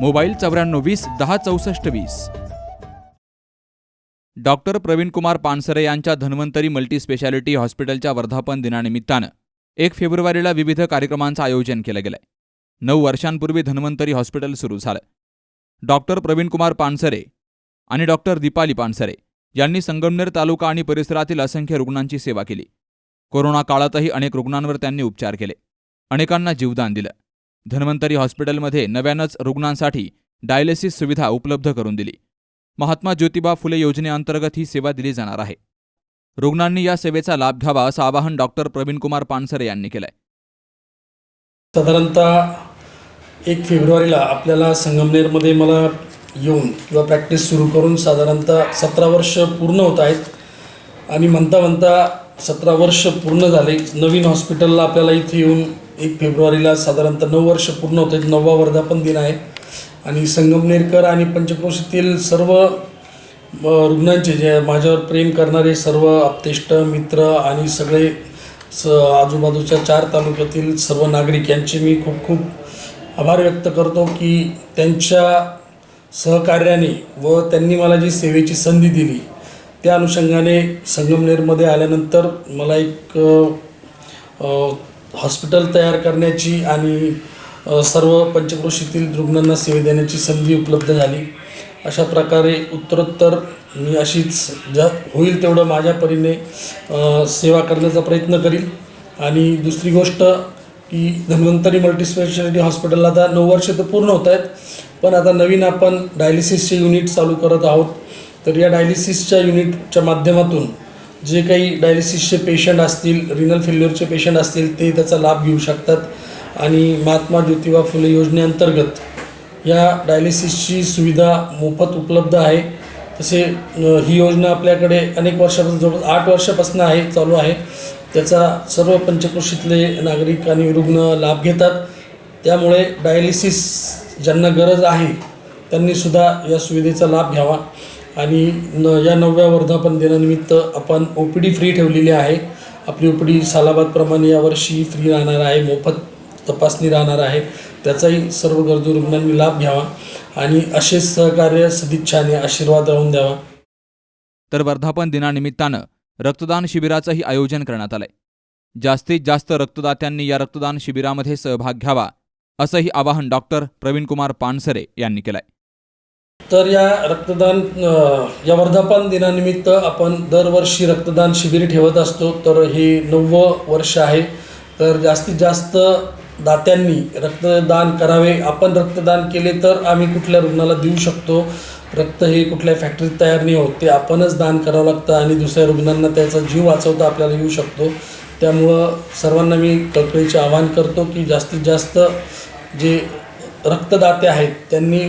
Mobile चौऱ्याण्णव वीस दहा चौसष्ट वीस. डॉक्टर प्रवीणकुमार पानसरे यांच्या धन्वंतरी मल्टी स्पेशालिटी हॉस्पिटलच्या वर्धापन दिनानिमित्तानं एक फेब्रुवारीला विविध कार्यक्रमांचं आयोजन केलं गेलंय. नऊ वर्षांपूर्वी धन्वंतरी हॉस्पिटल सुरू झालं. डॉक्टर प्रवीणकुमार पानसरे आणि डॉक्टर दीपाली पानसरे यांनी संगमनेर तालुका आणि परिसरातील असंख्य रुग्णांची सेवा केली. कोरोना काळातही अनेक रुग्णांवर त्यांनी उपचार केले. अनेकांना जीवदान दिलं. धन्वंतरी हॉस्पिटलमध्ये नव्यानंच रुग्णांसाठी डायलिसिस सुविधा उपलब्ध करून दिली. महात्मा ज्योतिबा फुले योजनेअंतर्गत ही सेवा दिली जाणार आहे. रुग्णांनी या सेवेचा लाभ घ्यावा असं आवाहन डॉक्टर प्रवीण कुमार पानसरे यांनी केलंय. साधारणतः एक फेब्रुवारीला आपल्याला संगमनेरमध्ये मला येऊन किंवा प्रॅक्टिस सुरू करून साधारणतः सतरा वर्ष पूर्ण होत आहेत. आणि म्हणता म्हणता सतरा वर्ष पूर्ण झाले. नवीन हॉस्पिटलला आपल्याला इथे येऊन एक फेब्रुवारीला साधारणतः नऊ वर्ष पूर्ण होत. आहेत नववा वर्धापन दिन आहे. आणि संगमनेरकर आणि पंचक्रोशीतील सर्व रुग्णांचे जे माझ्यावर प्रेम करणारे सर्व आप्तेष्ट मित्र आणि सगळे स आजूबाजूच्या चार तालुक्यातील सर्व नागरिक यांचे मी खूप खूप आभार व्यक्त करतो की त्यांच्या सहकार्याने व त्यांनी मला जी सेवेची संधी दिली त्या अनुषंगाने संगमनेरमध्ये आल्यानंतर मला एक हॉस्पिटल तयार करण्याची आणि सर्व पंचक्रोशीतील रुग्णांना सेवा देण्याची संधी उपलब्ध झाली. अशा प्रकारे उत्तरोत्तर मी अशीच ज्या होईल तेवढं माझ्या परीने सेवा करण्याचा प्रयत्न करील आणि दुसरी गोष्ट की धन्वंतरी मल्टीस्पेशालिटी हॉस्पिटलला आता नऊ वर्ष तर पूर्ण होत आहेत. पण आता नवीन आपण डायलिसिसचे युनिट चालू करत आहोत. तर या डायलिसिसच्या युनिटच्या माध्यमातून जे काही डायलिसिसचे पेशंट असतील रिनल फेल्युअरचे पेशंट असतील ते त्याचा लाभ घेऊ शकतात. आणि महात्मा ज्योतिबा फुले योजनेअंतर्गत या डायलिसिसची सुविधा मोफत उपलब्ध आहे. तसे ही योजना आपल्याकडे अनेक वर्षापासून जवळ आठ वर्षापासून आहे चालू आहे. त्याचा सर्व पंचक्रोशीतले नागरिक आणि रुग्ण लाभ घेतात. त्यामुळे डायलिसिस ज्यांना गरज आहे त्यांनीसुद्धा या सुविधेचा लाभ घ्यावा. आणि न या नवव्या वर्धापन दिनानिमित्त आपण ओ पी डी फ्री ठेवलेली आहे. आपली ओ पी डी सालाबादप्रमाणे यावर्षी फ्री राहणार आहे. मोफत तपासणी राहणार आहे. त्याचाही सर्व गरजू रुग्णांनी लाभ घ्यावा आणि असेच सहकार्य सदिच्छाने आशीर्वाद राहून द्यावा. तर वर्धापन दिनानिमित्तानं रक्तदान शिबिराचंही आयोजन करण्यात आलंय. जास्तीत जास्त रक्तदात्यांनी या रक्तदान शिबिरामध्ये सहभाग घ्यावा असंही आवाहन डॉक्टर प्रवीणकुमार पानसरे यांनी केलंय. तर या रक्तदान या वर्धापन दिनानिमित्त आपण दरवर्षी रक्तदान शिबिर ठेवत असतो. तर हे नववं वर्ष आहे. तर जास्तीत जास्त दात्यांनी रक्तदान करावे. आपण रक्तदान केले तर आम्ही कुठल्या रुग्णाला देऊ शकतो? रक्त हे कुठल्या फॅक्टरीत तयार नाही होत. ते आपणच दान करावं लागतं आणि दुसऱ्या रुग्णांना त्याचा जीव वाचवता आपल्याला येऊ शकतो. त्यामुळं सर्वांना मी कळकळीचे आवाहन करतो की जास्तीत जास्त जे रक्तदाते आहेत त्यांनी